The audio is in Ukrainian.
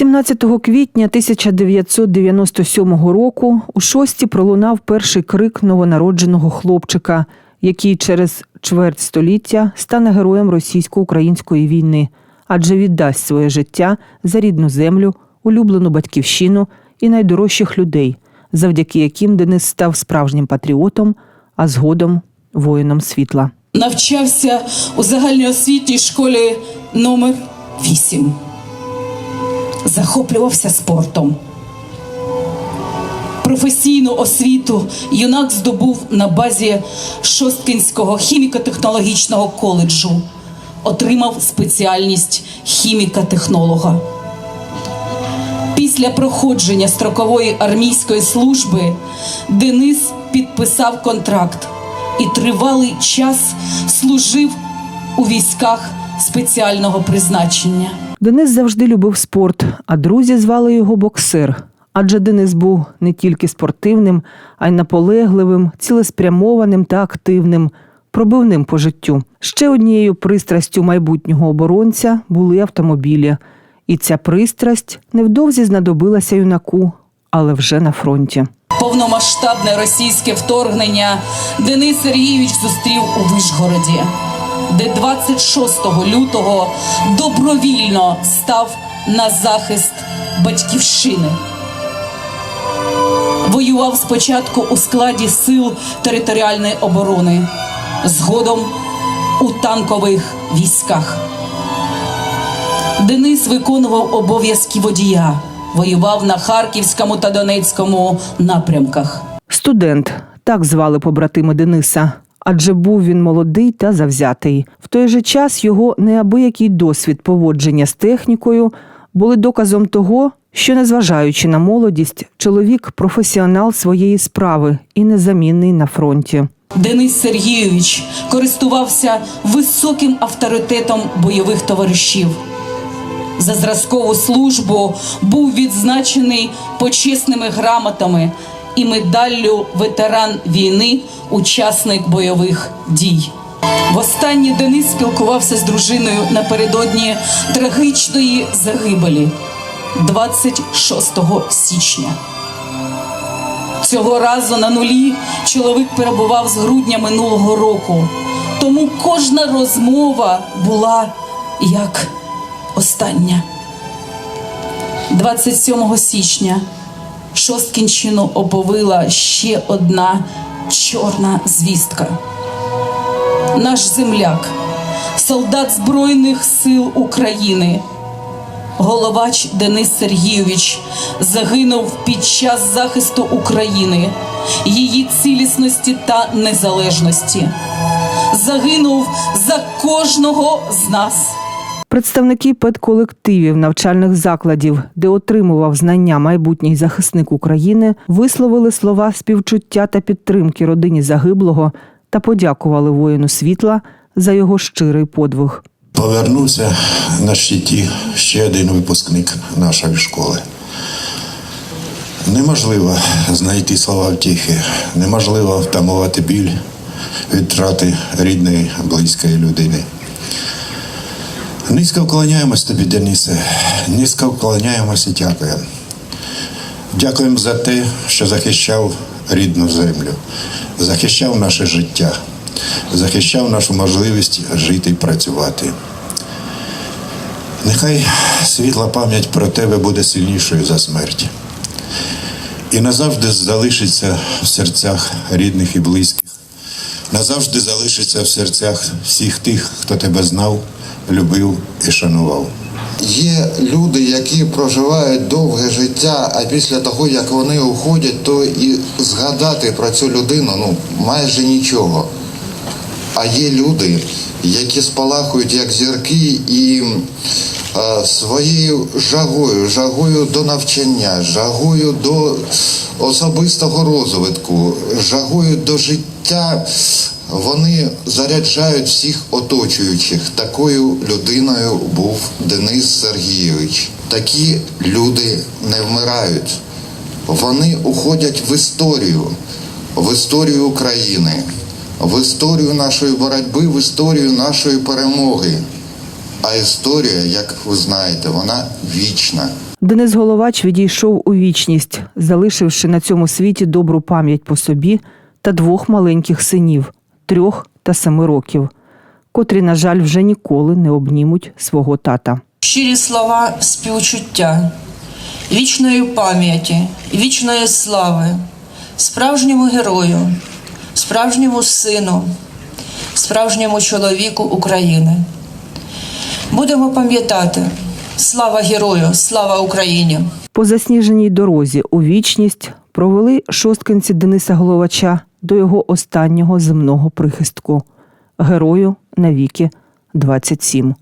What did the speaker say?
17 квітня 1997 року у шості пролунав перший крик новонародженого хлопчика, який через чверть століття стане героєм російсько-української війни, адже віддасть своє життя за рідну землю, улюблену батьківщину і найдорожчих людей, завдяки яким Денис став справжнім патріотом, а згодом воїном світла. навчався у загальноосвітній школі номер 8 Захоплювався спортом. Професійну освіту юнак здобув на базі Шосткинського хіміко-технологічного коледжу. Отримав спеціальність хіміка-технолога. Після проходження строкової армійської служби Денис підписав контракт і тривалий час служив у військах спеціального призначення. Денис завжди любив спорт, а друзі звали його боксер. Адже Денис був не тільки спортивним, а й наполегливим, цілеспрямованим та активним, пробивним по життю. Ще однією пристрастю майбутнього оборонця були автомобілі. І ця пристрасть невдовзі знадобилася юнаку, але вже на фронті. Повномасштабне російське вторгнення Денис Сергійович зустрів у Вишгороді, де 26 лютого добровільно став на захист батьківщини. Воював спочатку у складі сил територіальної оборони, згодом у танкових військах. Денис виконував обов'язки водія, воював на Харківському та Донецькому напрямках. Студент так звали побратими Дениса. Адже був він молодий та завзятий. В той же час його неабиякий досвід поводження з технікою були доказом того, що, незважаючи на молодість, чоловік професіонал своєї справи і незамінний на фронті. Денис Сергійович користувався високим авторитетом бойових товаришів. За зразкову службу був відзначений почесними грамотами і медаллю ветеран війни, учасник бойових дій. Востаннє Денис спілкувався з дружиною напередодні трагічної загибелі 26 січня. Цього разу на нулі чоловік перебував з грудня минулого року. Тому кожна розмова була як остання. 27 січня Шосткінщину оповила ще одна чорна звістка. Наш земляк, солдат Збройних сил України, Головач Денис Сергійович загинув під час захисту України, її цілісності та незалежності. Загинув за кожного з нас. Представники педколективів навчальних закладів, де отримував знання майбутній захисник України, висловили слова співчуття та підтримки родині загиблого та подякували воїну світла за його щирий подвиг. Повернувся на щиті ще один випускник нашої школи. Неможливо знайти слова втіхи, неможливо втамувати біль від втрати рідної, близької людини. Низько вклоняємось тобі, Денисе, низько вклоняємось і дякуємо. Дякуємо за те, що захищав рідну землю, захищав наше життя, захищав нашу можливість жити і працювати. Нехай світла пам'ять про тебе буде сильнішою за смерть. І назавжди залишиться в серцях рідних і близьких, назавжди залишиться в серцях всіх тих, хто тебе знав, любив і шанував. Є люди, які проживають довге життя, а після того, як вони уходять, то і згадати про цю людину ну майже нічого. А є люди, які спалахують як зірки і е, своєю жагою, жагою до навчання, жагою до особистого розвитку, жагою до життя. Вони заряджають всіх оточуючих. Такою людиною був Денис Сергійович. Такі люди не вмирають. Вони уходять в історію, в історію України, в історію нашої боротьби, в історію нашої перемоги. А історія, як ви знаєте, вона вічна. Денис Головач відійшов у вічність, залишивши на цьому світі добру пам'ять по собі та двох маленьких синів трьох та семи років, котрі, на жаль, вже ніколи не обнімуть свого тата. Щирі слова співчуття, вічної пам'яті, вічної слави, справжньому герою, справжньому сину, справжньому чоловіку України. Будемо пам'ятати, слава герою, слава Україні! По засніженій дорозі у вічність провели шосткинці Дениса Головача до його останнього земного прихистку герою навіки 27.